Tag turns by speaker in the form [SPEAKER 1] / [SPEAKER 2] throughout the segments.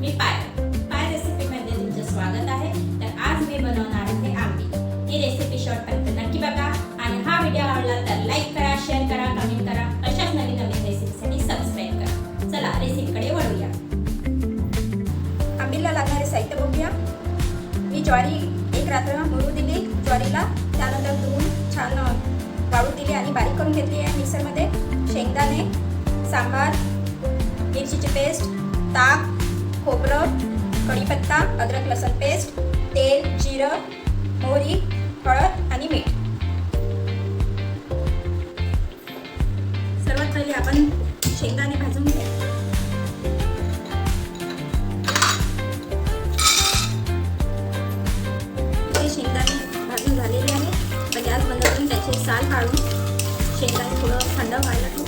[SPEAKER 1] मी पाय. पाय रेसिपीमध्ये तुमचं स्वागत आहे. तर आज मी बनवणार आहे आंबी. ही रेसिपी शॉर्टपर्यंत नक्की बघा. आणि हा व्हिडिओ आवडला तर लाईक करा शेअर करा कमेंट करा. अशाच नवीन नवीन रेसिपीसाठी सबस्क्राईब करा. चला रेसिपीकडे वळूया.
[SPEAKER 2] आंबीला लागणारे साहित्य बघूया. मी ज्वारी एक रात्र मुरू दिली ज्वारीला. त्यानंतर धुवून छान वाळू दिली आणि बारीक करून घेतली आहे मिक्सरमध्ये. शेंगदाणे सांबार मिरचीची पेस्ट ताक खोबरं कढीपत्ता अद्रक लसण पेस्ट तेल जिरं मोहरी हळद आणि मीठ. सर्वात पहिले आपण शेंगदाणे भाजून घेऊ शेंगदाणे भाजून झालेले आहे. तर गॅस बंद करून त्याचे साल काढून शेंगदाणे थोडं थंड व्हायला ठेवू.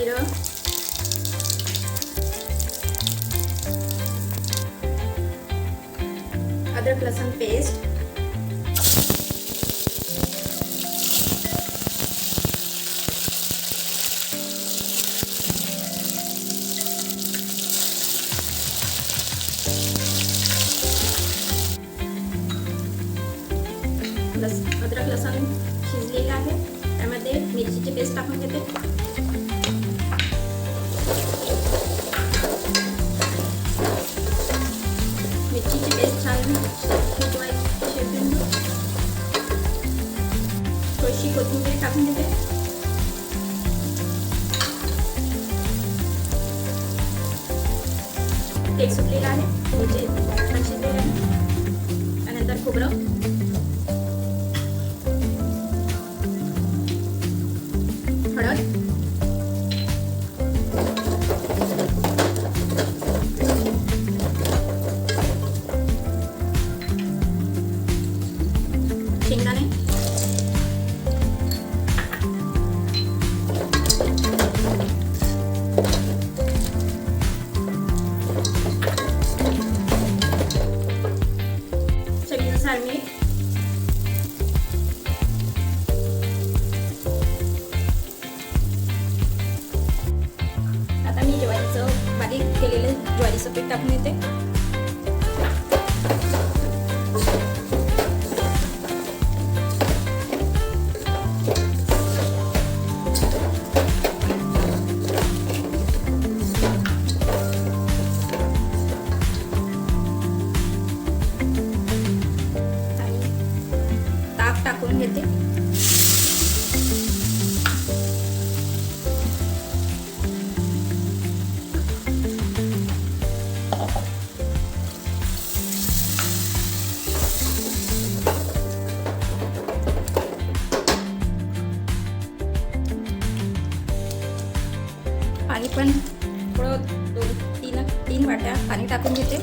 [SPEAKER 2] जिरं अद्रक लसूण पेस्ट. लस अद्रक लसूण शिजलेलं आहे. त्यामध्ये मिरचीची पेस्ट टाकून घेते. थोडीशी कोथिंबीर टाकून घेते तेल सुटलेलं आहे म्हणजे छान शिजलेलं आहे त्यानंतर खोबरं हळद शेंगदाणे चवीनुसार मीठ आता मी ज्वारीचं बारीक केलेलं ज्वारीचं पीठ टाकून येते. घेते पाणी पण थोडं दोन तीन तीन वाट्या पाणी टाकून घेते.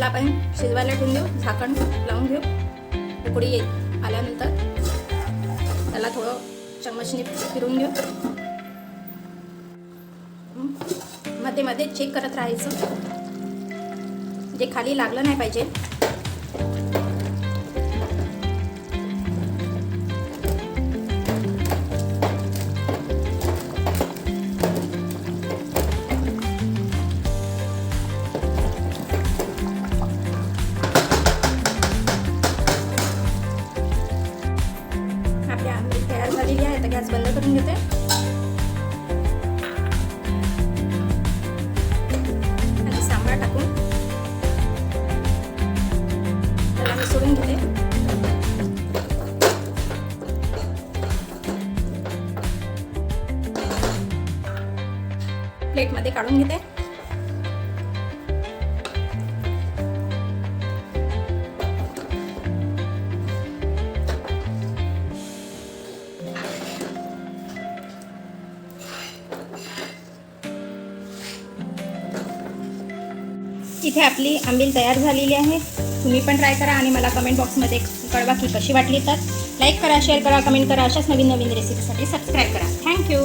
[SPEAKER 2] याला आपण शिजवायला ठेवून देऊ. झाकण लावून घेऊ. उकडी येईल. आल्यानंतर त्याला थोडं चम्मचने फिरून घेऊ. मध्ये मध्ये चेक करत राहायचं. जे खाली लागलं नाही पाहिजे. गॅस बंद करून घेते. आणि सांबार टाकून त्याला मिसळून घेते. प्लेटमध्ये काढून घेते. इथे आपली आंबील तयार झालेली आहे. तुम्ही पण ट्राय करा आणि मला कमेंट बॉक्समध्ये कळवा की कशी वाटली तर. लाईक करा शेअर करा कमेंट करा. अशाच नवीन नवीन रेसिपीसाठी सबस्क्राईब करा. थँक्यू